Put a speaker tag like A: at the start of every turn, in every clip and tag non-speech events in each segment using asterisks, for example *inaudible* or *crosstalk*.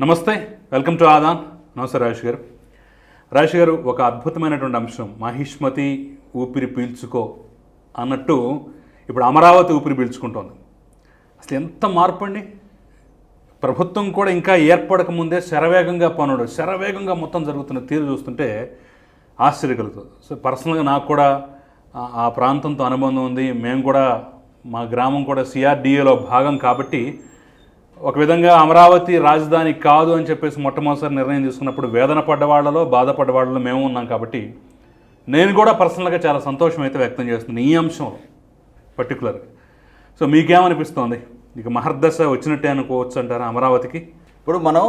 A: నమస్తే welcome to Aadan. నమస్తే రాజేష్ గారు. రాజేష్ గారు ఒక అద్భుతమైనటువంటి అంశం. మహిష్మతి ఊపిరి పీల్చుకో అన్నట్టు ఇప్పుడు అమరావతి ఊపిరి పీల్చుకుంటోంది. అసలు ఎంత మార్పు అండి? ప్రభుత్వం కూడా ఇంకా ఏర్పడక ముందే శరవేగంగా పనుడు శరవేగంగా మొత్తం జరుగుతున్న తీరు చూస్తుంటే ఆశ్చర్య కలుగుతుంది సో పర్సనల్గా నాకు కూడా ఆ- ఆ ప్రాంతంతో అనుబంధం ఉంది. మేము కూడా మా గ్రామం కూడా సిఆర్డిఏలో భాగం కాబట్టి ఒక విధంగా అమరావతి రాజధాని కాదు అని చెప్పేసి మొట్టమొదటిసారి నిర్ణయం తీసుకున్నప్పుడు వేదన పడ్డవాళ్ళలో బాధపడ్డ వాళ్ళలో మేము ఉన్నాం కాబట్టి నేను కూడా పర్సనల్గా చాలా సంతోషం అయితే వ్యక్తం చేస్తున్నాను ఈ అంశంలో పర్టికులర్గా సో మీకేమనిపిస్తోంది? ఇక మహర్దశ వచ్చినట్టే అనుకోవచ్చు అంటారా అమరావతికి?
B: ఇప్పుడు మనం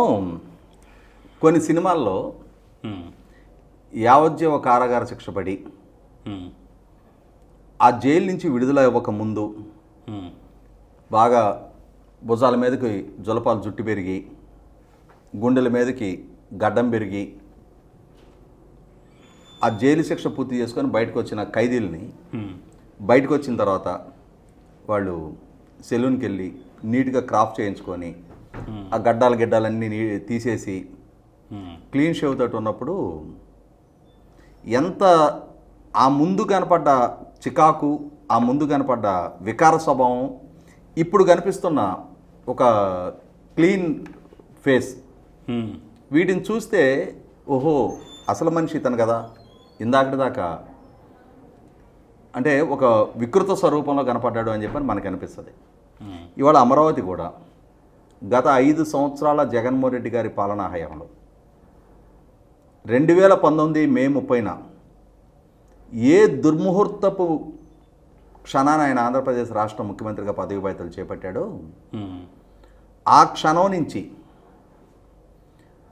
B: కొన్ని సినిమాల్లో
A: ఉమ్,
B: యావజ్జీవ కారాగార శిక్ష పడి
A: ఉమ్,
B: ఆ జైలు నుంచి విడుదల ఇవ్వక ముందు
A: ఉమ్,
B: బాగా భుజాల మీదకి జులపాలు జుట్టు పెరిగి గుండెల మీదకి గడ్డం పెరిగి ఆ జైలు శిక్ష పూర్తి చేసుకొని బయటకు వచ్చిన ఖైదీలని బయటకు వచ్చిన తర్వాత వాళ్ళు సెలూన్కి వెళ్ళి నీట్గా క్రాఫ్ చేయించుకొని ఆ గడ్డాల గిడ్డాలన్నీ తీసేసి క్లీన్ షేవ్ తోటి ఉన్నప్పుడు ఎంత ఆ ముందు కనపడ్డ చికాకు ఆ ముందు కనపడ్డ వికార స్వభావం ఇప్పుడు కనిపిస్తున్న ఒక క్లీన్ ఫేస్. వీటిని చూస్తే ఓహో అసలు మనిషి ఇతను కదా. ఇందాకటి దాకా అంటే ఒక వికృత స్వరూపంలో కనపడ్డాడు అని చెప్పని మనకు అనిపిస్తుంది. ఇవాళ అమరావతి కూడా గత ఐదు సంవత్సరాల జగన్మోహన్ రెడ్డి గారి పాలనా హయాంలో రెండు వేల పంతొమ్మిది మే ముప్పైన ఏ దుర్ముహూర్తపు క్షణాన ఆయన ఆంధ్రప్రదేశ్ రాష్ట్ర ముఖ్యమంత్రిగా పదవి బాధ్యతలు చేపట్టాడో ఆ క్షణం నుంచి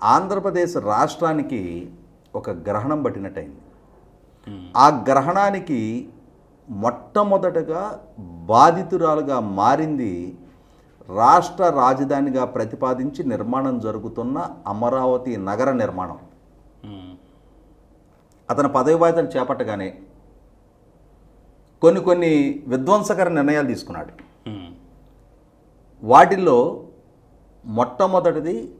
B: ఆంధ్రప్రదేశ్ రాష్ట్రానికి ఒక గ్రహణం పట్టినట్టయింది. ఆ గ్రహణానికి మొట్టమొదటగా బాధితురాలుగా మారింది రాష్ట్ర రాజధానిగా ప్రతిపాదించి నిర్మాణం జరుగుతున్న అమరావతి నగర నిర్మాణం. అతను పదవి బాధ్యతలు చేపట్టగానే కొన్ని కొన్ని విధ్వంసకర నిర్ణయాలు తీసుకున్నాడు. వాటిల్లో మొట్టమొదటిది.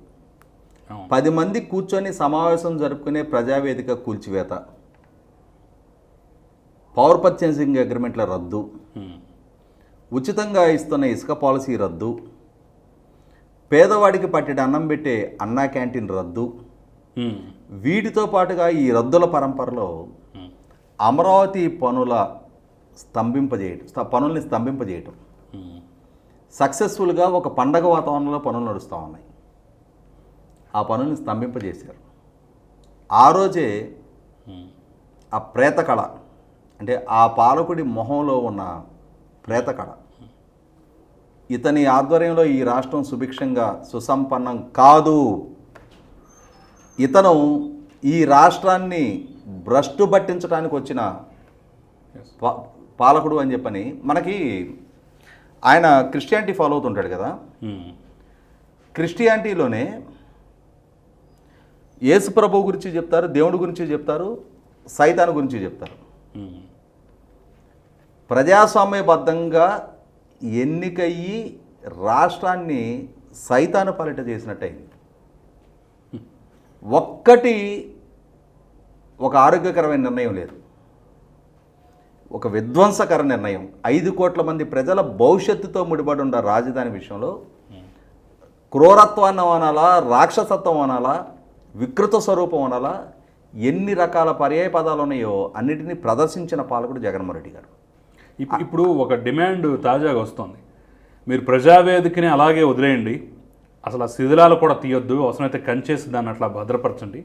B: పది మంది కూర్చొని సమావేశం జరుపుకునే ప్రజావేదిక కూల్చివేత. పవర్ పర్చేసింగ్ అగ్రిమెంట్ల రద్దు. ఉచితంగా ఇస్తున్న ఇసుక పాలసీ రద్దు. పేదవాడికి పట్టెడు అన్నం పెట్టే అన్నా క్యాంటీన్ రద్దు. వీటితో పాటుగా ఈ రద్దుల పరంపరలో అమరావతి పనుల స్తంభింపజేయటం స్త- పనుల్ని స్తంభింపజేయటం. సక్సెస్ఫుల్గా ఒక పండగ వాతావరణంలో పనులు నడుస్తూ ఉన్నాయి. ఆ పనుల్ని స్తంభింపజేశారు. ఆ రోజే ఆ ప్రేత కళ అంటే ఆ పాలకుడి మొహంలో ఉన్న ప్రేత కళ ఇతని ఆధ్వర్యంలో ఈ రాష్ట్రం సుభిక్షంగా సుసంపన్నం కాదు. ఇతను ఈ రాష్ట్రాన్ని భ్రష్టు పట్టించడానికి వచ్చిన పాలకుడు అని చెప్పని మనకి ఆయన క్రిస్టియానిటీ ఫాలో అవుతుంటాడు కదా. క్రిస్టియానిటీలోనే యేసు ప్రభు గురించి చెప్తారు దేవుడి గురించి చెప్తారు సైతాన్ గురించి చెప్తారు. ప్రజాస్వామ్యబద్ధంగా ఎన్నికయ్యి రాష్ట్రాన్ని సైతాను పాలిట చేసినట్టయింది. ఒక్కటి ఒక ఆరోగ్యకరమైన నిర్ణయం లేదు. ఒక విధ్వంసకర నిర్ణయం. ఐదు కోట్ల మంది ప్రజల భవిష్యత్తుతో ముడిపడి ఉన్న రాజధాని విషయంలో క్రూరత్వాన్ని అనాలా రాక్షసత్వం అనాలా వికృత స్వరూపం అనాలా ఎన్ని రకాల పర్యాయ పదాలు ఉన్నాయో అన్నిటినీ ప్రదర్శించిన పాలకుడు జగన్మోహన్ రెడ్డి గారు.
A: ఇప్- ఇప్పుడు ఒక డిమాండ్ తాజాగా వస్తుంది. మీరు ప్రజావేదికని అలాగే వదిలేయండి. అసలు ఆ శిథిలాలు కూడా తీయొద్దు అవసరమైతే కంచేసి దాన్ని అట్లా భద్రపరచండి.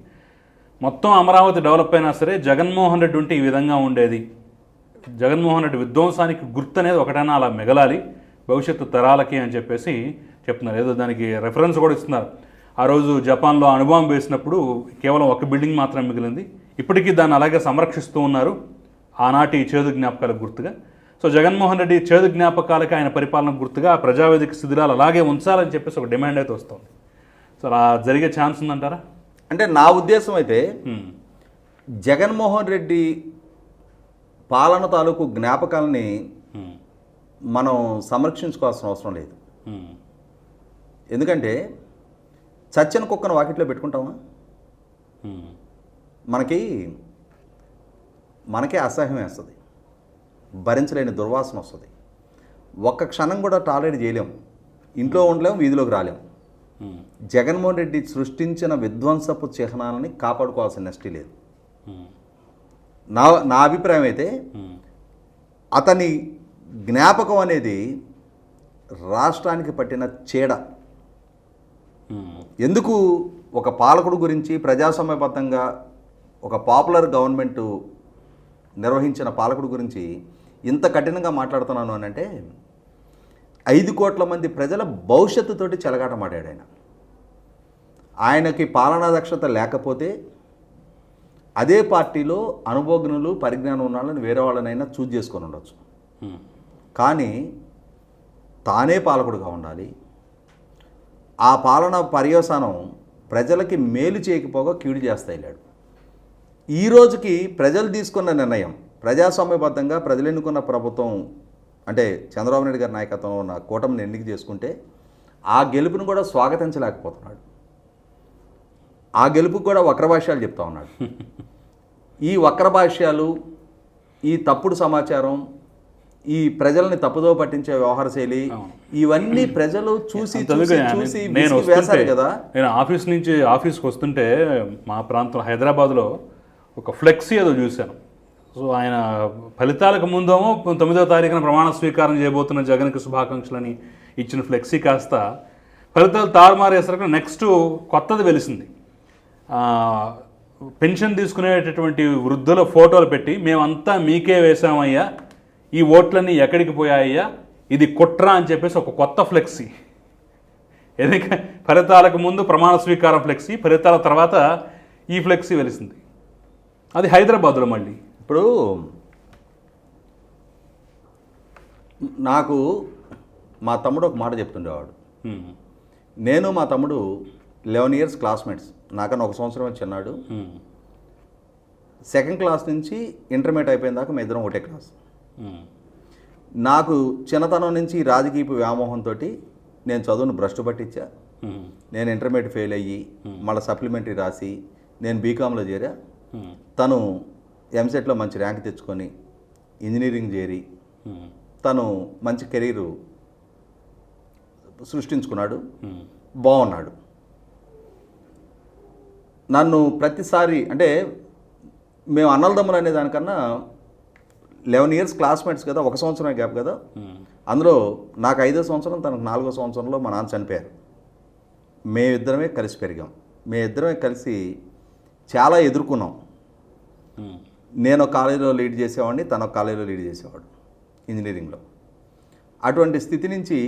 A: మొత్తం అమరావతి డెవలప్ అయినా సరే జగన్మోహన్ రెడ్డి ఉంటే ఈ విధంగా ఉండేది. జగన్మోహన్ రెడ్డి విధ్వంసానికి గుర్తు అనేది ఒకటైనా అలా మిగలాలి భవిష్యత్తు తరాలకి అని చెప్పేసి చెప్తున్నారు. ఏదో దానికి రెఫరెన్స్ కూడా ఇస్తున్నారు. ఆ రోజు జపాన్లో అణుబాంబు వేసినప్పుడు కేవలం ఒక బిల్డింగ్ మాత్రమే మిగిలింది. ఇప్పటికీ దాన్ని అలాగే సంరక్షిస్తూ ఉన్నారు. ఆనాటి చేదు జ్ఞాపకాలకు గుర్తుగా. సో జగన్మోహన్ రెడ్డి చేదు జ్ఞాపకాలకి ఆయన పరిపాలన గుర్తుగా ప్రజావేదిక శిథిలాలు అలాగే ఉంచాలని చెప్పేసి ఒక డిమాండ్ అయితే వస్తుంది. సో అలా జరిగే ఛాన్స్ ఉందంటారా?
B: అంటే నా ఉద్దేశం అయితే. జగన్మోహన్ రెడ్డి పాలన తాలూకు జ్ఞాపకాలని. మనం సంరక్షించుకోవాల్సిన అవసరం లేదు. ఎందుకంటే చచ్చిన కుక్కను వాకిట్లో పెట్టుకుంటామా? మనకి మనకే అసహ్యం వేస్తుంది. భరించలేని దుర్వాసన వస్తుంది. ఒక్క క్షణం కూడా టాలరేట్ చేయలేం. ఇంట్లో ఉండలేం వీధిలోకి రాలేం.
A: ఉమ్,
B: జగన్మోహన్ రెడ్డి సృష్టించిన విధ్వంసపు చిహ్నాలని కాపాడుకోవాల్సిన నెస్టీ లేదు. నా నా అభిప్రాయం అయితే అతని జ్ఞాపకం అనేది రాష్ట్రానికి పట్టిన చీడ. ఎందుకు ఒక పాలకుడు గురించి ప్రజాస్వామ్యబద్ధంగా ఒక పాపులర్ గవర్నమెంట్ నిర్వహించిన పాలకుడు గురించి ఇంత కఠినంగా మాట్లాడుతున్నాను అని అంటే ఐదు కోట్ల మంది ప్రజల భవిష్యత్తుతోటి చెలగాటమాడాడు ఆయన. ఆయనకి పాలనా దక్షత లేకపోతే అదే పార్టీలో అనుభవజ్ఞులు పరిజ్ఞానం ఉన్న వాళ్ళని వేరే వాళ్ళనైనా చూజ్ చేసుకొని ఉండొచ్చు. కానీ తానే పాలకుడుగా ఉండాలి. ఆ పాలన పర్యవసానం ప్రజలకి మేలు చేయకపోగా కీడు చేస్తా వెళ్ళాడు. ఈ రోజుకి ప్రజలు తీసుకున్న నిర్ణయం ప్రజాస్వామ్యబద్ధంగా ప్రజలు ఎన్నుకున్న ప్రభుత్వం అంటే చంద్రబాబు నాయుడు గారి నాయకత్వంలో ఉన్న కూటమిని ఎన్నిక చేసుకుంటే ఆ గెలుపును కూడా స్వాగతించలేకపోతున్నాడు. ఆ గెలుపుకు కూడా వక్రభాష్యాలు చెప్తా ఉన్నాడు. *laughs* ఈ వక్రభాష్యాలు ఈ తప్పుడు సమాచారం ఈ ప్రజల్ని తప్పుదో పట్టించే వ్యవహార శైలి. ఇవన్నీ ప్రజలు చూసి చూసి
A: నేను-
B: వేశారు కదా.
A: నేను ఆఫీస్ నుంచి ఆఫీస్కి వస్తుంటే మా ప్రాంతం హైదరాబాద్లో ఒక ఫ్లెక్సీ ఏదో చూశాను. సో ఆయన ఫలితాలకు ముందేమో తొమ్మిదవ తారీఖున ప్రమాణ స్వీకారం చేయబోతున్న జగన్కి శుభాకాంక్షలని ఇచ్చిన ఫ్లెక్సీ కాస్త ఫలితాలు తారుమారేసరికి నెక్స్ట్ కొత్తది వెలిసింది. పెన్షన్ తీసుకునేటటువంటి వృద్ధుల ఫోటోలు పెట్టి మేమంతా మీకే వేశామయ్యా ఈ ఓట్లన్నీ ఎక్కడికి పోయాయ్యా ఇది కుట్ర అని చెప్పేసి ఒక కొత్త ఫ్లెక్సీ. ఎందుకంటే ఫలితాలకు ముందు ప్రమాణ స్వీకారం ఫ్లెక్సీ ఫలితాల తర్వాత ఈ ఫ్లెక్సీ వెలిసింది. అది హైదరాబాద్లో మళ్ళీ.
B: ఇప్పుడు నాకు మా తమ్ముడు ఒక మాట చెప్తుండేవాడు. నేను మా తమ్ముడు లెవెన్ ఇయర్స్ క్లాస్మేట్స్ నాకన్నా ఒక సంవత్సరం చిన్నాడు. సెకండ్ క్లాస్ నుంచి ఇంటర్మీడియట్ అయిపోయిన దాకా మేము ఇద్దరం ఒకటే క్లాస్ నాకు చిన్నతనం నుంచి రాజకీయపు వ్యామోహంతో నేను చదువును భ్రష్టు పట్టించా. నేను ఇంటర్మీడియట్ ఫెయిల్ అయ్యి మళ్ళీ సప్లిమెంటరీ రాసి నేను బీకామ్లో చేరా. తను ఎంసెట్లో మంచి ర్యాంక్ తెచ్చుకొని ఇంజనీరింగ్ చేరి తను మంచి కెరీరు సృష్టించుకున్నాడు. బాగున్నాడు. నన్ను ప్రతిసారి అంటే మేము అన్నలదమ్ములు అనే దానికన్నా లెవెన్ ఇయర్స్ క్లాస్మేట్స్ కదా ఒక సంవత్సరం గ్యాప్ కదా.
A: ఉమ్,
B: అందులో నాకు ఐదో సంవత్సరం తనకు నాలుగో సంవత్సరంలో మా నాన్న చనిపోయారు. మేమిద్దరమే కలిసి పెరిగాం. మేమిద్దరమే కలిసి చాలా ఎదుర్కొన్నాం.
A: ఉమ్,
B: నేను ఒక కాలేజీలో లీడ్ చేసేవాడిని తను ఒక కాలేజీలో లీడ్ చేసేవాడు ఇంజనీరింగ్లో. అటువంటి స్థితి నుంచి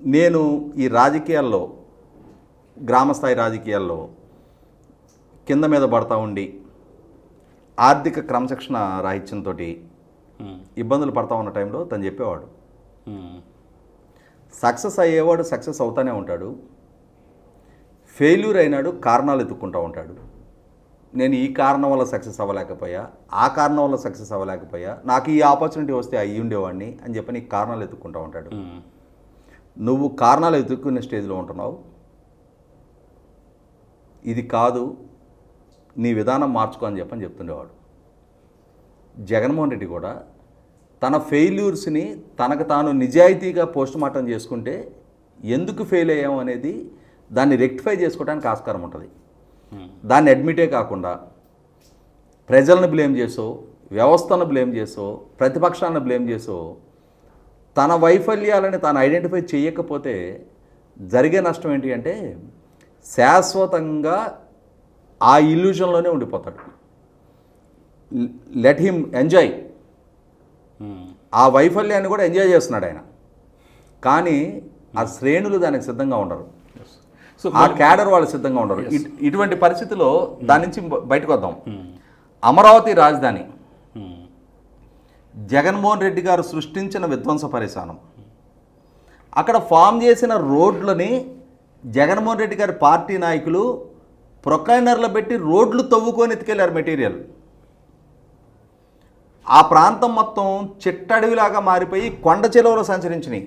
B: నేను ఈ రాజకీయాల్లో గ్రామస్థాయి రాజకీయాల్లో కింద మీద పడతా ఉండి ఆర్థిక క్రమశిక్షణ రాహిత్యంతో ఇబ్బందులు పడతా ఉన్న టైంలో తను చెప్పేవాడు. సక్సెస్ అయ్యేవాడు సక్సెస్ అవుతానే ఉంటాడు. ఫెయిల్యూర్ అయినాడు కారణాలు ఎత్తుక్కుంటూ ఉంటాడు. నేను ఈ కారణం వల్ల సక్సెస్ అవ్వలేకపోయా ఆ కారణం వల్ల సక్సెస్ అవ్వలేకపోయా నాకు ఈ ఆపర్చునిటీ వస్తే అయ్యి ఉండేవాడిని అని చెప్పి నీ కారణాలు ఎత్తుక్కుంటూ ఉంటాడు. నువ్వు కారణాలు ఎత్తుక్కునే స్టేజ్లో ఉంటున్నావు. ఇది కాదు నీ విధానం మార్చుకో అని చెప్పని చెప్తుండేవాడు. జగన్మోహన్ రెడ్డి కూడా తన ఫెయిల్యూర్స్ని తనకు తాను నిజాయితీగా పోస్ట్ మార్టం చేసుకుంటే ఎందుకు ఫెయిల్ అయ్యాం అనేది దాన్ని రెక్టిఫై చేసుకోవడానికి ఆస్కారం ఉంటుంది.
A: ఉమ్,
B: దాన్ని అడ్మిటే కాకుండా ప్రజలను బ్లేమ్ చేసో వ్యవస్థను బ్లేమ్ చేసో ప్రతిపక్షాలను బ్లేమ్ చేసో తన వైఫల్యాలని తాను ఐడెంటిఫై చేయకపోతే జరిగే నష్టం ఏంటి అంటే శాశ్వతంగా ఆ ఇల్యూషన్లోనే ఉండిపోతాడు. Let him enjoy. ఆ వైఫల్యాన్ని కూడా ఎంజాయ్ చేస్తున్నాడు ఆయన. కానీ ఆ శ్రేణులు దానికి సిద్ధంగా ఉండరు.
A: సో
B: ఆ క్యాడర్ వాళ్ళు సిద్ధంగా ఉండరు. ఇట్- ఇటువంటి పరిస్థితిలో దాని నుంచి బయటకు వద్దాం. అమరావతి రాజధాని. జగన్మోహన్ రెడ్డి గారు సృష్టించిన విధ్వంస పరిశానం. అక్కడ ఫామ్ చేసిన రోడ్లని జగన్మోహన్ రెడ్డి గారి పార్టీ నాయకులు ప్రొకైనర్లు పెట్టి రోడ్లు తవ్వుకొని ఎత్తుకెళ్ళారు మెటీరియల్. ఆ ప్రాంతం మొత్తం చిట్టడవిలాగా మారిపోయి కొండ చెరువులో సంచరించినాయి.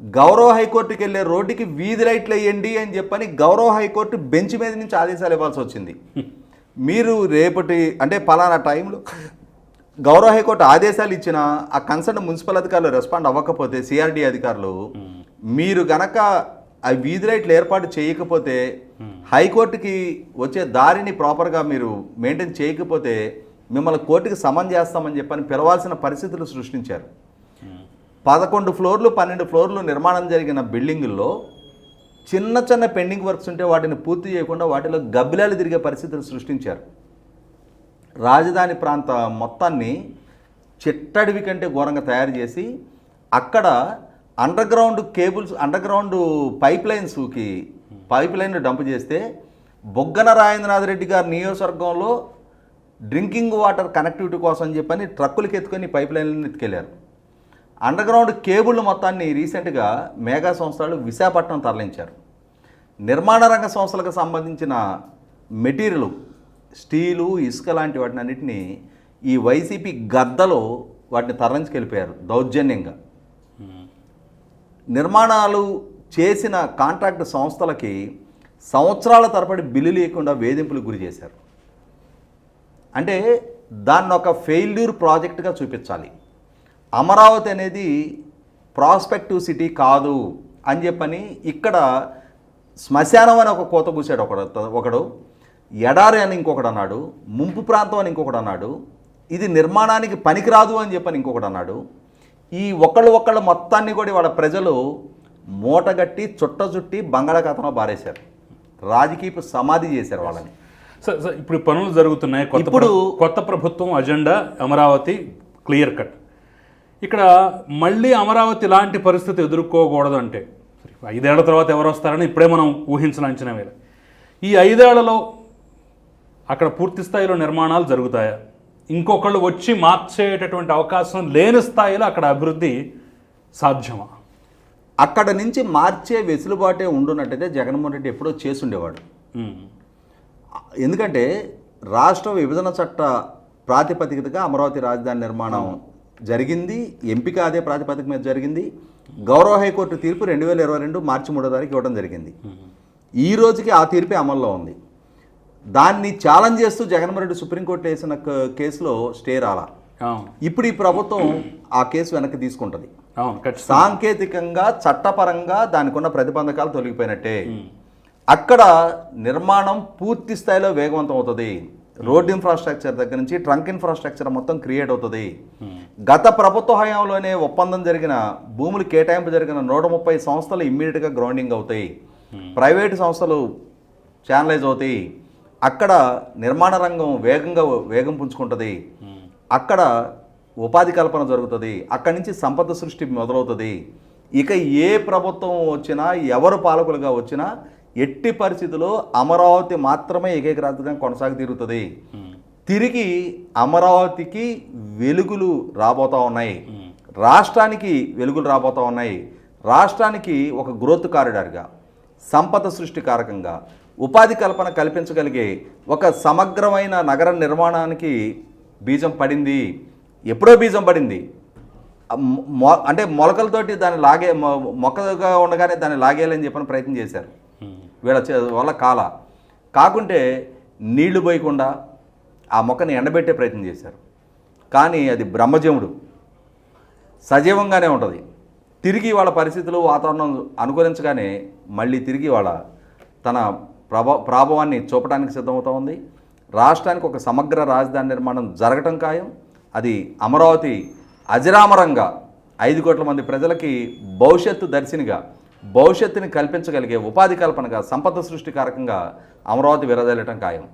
B: గౌరవ హైకోర్టుకి వెళ్ళే రోడ్డుకి వీధి లైట్లు వేయండి అని చెప్పని గౌరవ హైకోర్టు బెంచ్ మీద నుంచి ఆదేశాలు ఇవ్వాల్సి వచ్చింది. మీరు రేపటి అంటే పలానా టైంలో గౌరవ హైకోర్టు ఆదేశాలు ఇచ్చిన ఆ కన్సర్న్ మున్సిపల్ అధికారులు రెస్పాండ్ అవ్వకపోతే సిఆర్డి అధికారులు మీరు గనక ఆ వీధి లైట్లు ఏర్పాటు చేయకపోతే హైకోర్టుకి వచ్చే దారిని ప్రాపర్గా మీరు మెయింటైన్ చేయకపోతే మిమ్మల్ని కోర్టుకి సమన్ చేస్తామని చెప్పని పిలవాల్సిన పరిస్థితులు సృష్టించారు. పదకొండు ఫ్లోర్లు పన్నెండు ఫ్లోర్లు నిర్మాణం జరిగిన బిల్డింగుల్లో చిన్న చిన్న పెండింగ్ వర్క్స్ ఉంటే వాటిని పూర్తి చేయకుండా వాటిలో గబ్బిలాలు తిరిగే పరిస్థితులు సృష్టించారు. రాజధాని ప్రాంత మొత్తాన్ని చిట్టడివి కంటే ఘోరంగా తయారు చేసి అక్కడ underground cables underground pipe లైన్స్కి పైప్ లైన్ డంప్ చేస్తే బొగ్గన రాజేంద్రనాథ్ రెడ్డి గారి నియోజకవర్గంలో డ్రింకింగ్ వాటర్ కనెక్టివిటీ కోసం అని చెప్పని ట్రక్కులకి ఎత్తుకొని పైప్ లైన్లను ఎత్తుకెళ్ళారు. అండర్ గ్రౌండ్ కేబుల్ మొత్తాన్ని రీసెంట్గా మేఘా సంస్థలు విశాఖపట్నం తరలించారు. నిర్మాణ రంగ సంస్థలకు సంబంధించిన మెటీరియల్ స్టీలు ఇసుక లాంటి వాటిని అన్నిటినీ ఈ వైసీపీ గద్దలో వాటిని తరలించుకెళ్ళిపోయారు దౌర్జన్యంగా. నిర్మాణాలు చేసిన కాంట్రాక్ట్ సంస్థలకి సంవత్సరాల తరబడి బిల్లు లేకుండా వేధింపులకు గురి చేశారు. అంటే దాన్ని ఒక ఫెయిల్యూర్ ప్రాజెక్ట్గా చూపించాలి. అమరావతి అనేది ప్రాస్పెక్టివ్ సిటీ కాదు అని చెప్పని ఇక్కడ శ్మశానం అని ఒక కోత కూసాడు ఒకడు ఒకడు. ఎడారి అని ఇంకొకడు అన్నాడు. ముంపు ప్రాంతం అని ఇంకొకడు అన్నాడు. ఇది నిర్మాణానికి పనికిరాదు అని చెప్పని ఇంకొకడు అన్నాడు. ఈ ఒకళ్ళు ఒకళ్ళు మొత్తాన్ని కూడా వాళ్ళ ప్రజలు మూటగట్టి చుట్ట చుట్టి బంగాళాఖాతంలో బారేశారు రాజకీయపు సమాధి చేశారు వాళ్ళని.
A: సార్ సార్ ఇప్పుడు పనులు జరుగుతున్నాయి. కొత్త
B: ఇప్పుడు-
A: కొత్త ప్రభుత్వం అజెండా అమరావతి క్లియర్ కట్. ఇక్కడ మళ్ళీ అమరావతి ఇలాంటి పరిస్థితి ఎదుర్కోకూడదు అంటే ఐదేళ్ళ తర్వాత ఎవరు వస్తారని ఇప్పుడే మనం ఊహించిన అంచనా వేల ఈ ఐదేళ్ళలో అక్కడ పూర్తి స్థాయిలో నిర్మాణాలు జరుగుతాయా? ఇంకొకళ్ళు వచ్చి మార్చేటటువంటి అవకాశం లేని స్థాయిలో అక్కడ అభివృద్ధి సాధ్యమా?
B: అక్కడ నుంచి మార్చే వెసులుబాటే ఉండున్నట్టయితే జగన్మోహన్ రెడ్డి ఎప్పుడో చేసుండేవాడు. ఎందుకంటే రాష్ట్ర విభజన చట్ట ప్రాతిపదికగా అమరావతి రాజధాని నిర్మాణం జరిగింది ఎంపిక అదే ప్రాతిపదిక మీద జరిగింది. గౌరవ హైకోర్టు తీర్పు రెండు వేల ఇరవై రెండు మార్చి మూడో తారీఖు ఇవ్వడం జరిగింది. ఈ రోజుకి ఆ తీర్పే అమల్లో ఉంది. దాన్ని ఛాలెంజ్ చేస్తూ జగన్మోహన్ రెడ్డి సుప్రీంకోర్టు వేసిన కేసులో స్టే రాలా. ఇప్పుడు ఈ ప్రభుత్వం ఆ కేసు వెనక్కి తీసుకుంటుంది. సాంకేతికంగా చట్టపరంగా దానికి ఉన్న ప్రతిబంధకాలు తొలగిపోయినట్టే. అక్కడ నిర్మాణం పూర్తి స్థాయిలో వేగవంతం అవుతుంది. రోడ్ ఇన్ఫ్రాస్ట్రక్చర్ దగ్గర నుంచి ట్రంక్ ఇన్ఫ్రాస్ట్రక్చర్ మొత్తం క్రియేట్ అవుతుంది. గత ప్రభుత్వ హయాంలోనే ఒప్పందం జరిగిన భూములు కేటాయింపు జరిగిన నూట ముప్పై సంస్థలు ఇమ్మీడియట్గా గ్రౌండింగ్ అవుతాయి. ప్రైవేటు సంస్థలు ఛానలైజ్ అవుతాయి. అక్కడ నిర్మాణ రంగం వేగంగా వేగం పుంజుకుంటుంది. అక్కడ ఉపాధి కల్పన జరుగుతుంది. అక్కడి నుంచి సంపద సృష్టి మొదలవుతుంది. ఇక ఏ ప్రభుత్వం వచ్చినా ఎవరు పాలకులుగా వచ్చినా ఎట్టి పరిస్థితుల్లో అమరావతి మాత్రమే ఏకైక రాజధాని కొనసాగి తీరుతుంది. తిరిగి అమరావతికి వెలుగులు రాబోతా ఉన్నాయి. రాష్ట్రానికి వెలుగులు రాబోతా ఉన్నాయి. రాష్ట్రానికి ఒక గ్రోత్ కారిడార్గా సంపద సృష్టి కారకంగా ఉపాధి కల్పన కల్పించగలిగే ఒక సమగ్రమైన నగర నిర్మాణానికి బీజం పడింది. ఎప్పుడో బీజం పడింది. మొ- అంటే మొలకలతోటి దాన్ని లాగే మొ- మొక్కగా ఉండగానే దాన్ని లాగేయాలని చెప్పని ప్రయత్నం చేశారు. వీళ్ళ వల్ల కాల. కాకుంటే నీళ్ళు పోయకుండా ఆ మొక్కని ఎండబెట్టే ప్రయత్నం చేశారు. కానీ అది బ్రహ్మజముడు సజీవంగానే ఉంటుంది. తిరిగి వాళ్ళ పరిస్థితులు వాతావరణం అనుకూలించగానే మళ్ళీ తిరిగి వాళ్ళ తన ప్రభా ప్రాభవాన్ని చూపడానికి సిద్ధమవుతా ఉంది. రాష్ట్రానికి ఒక సమగ్ర రాజధాని నిర్మాణం జరగటం ఖాయం. అది అమరావతి అజరామరంగా ఐదు కోట్ల మంది ప్రజలకి భవిష్యత్తు దర్శినిగా భవిష్యత్తుని కల్పించగలిగే ఉపాధి కల్పనగా సంపద సృష్టి కారకంగా అమరావతి విరదల్లటం ఖాయం.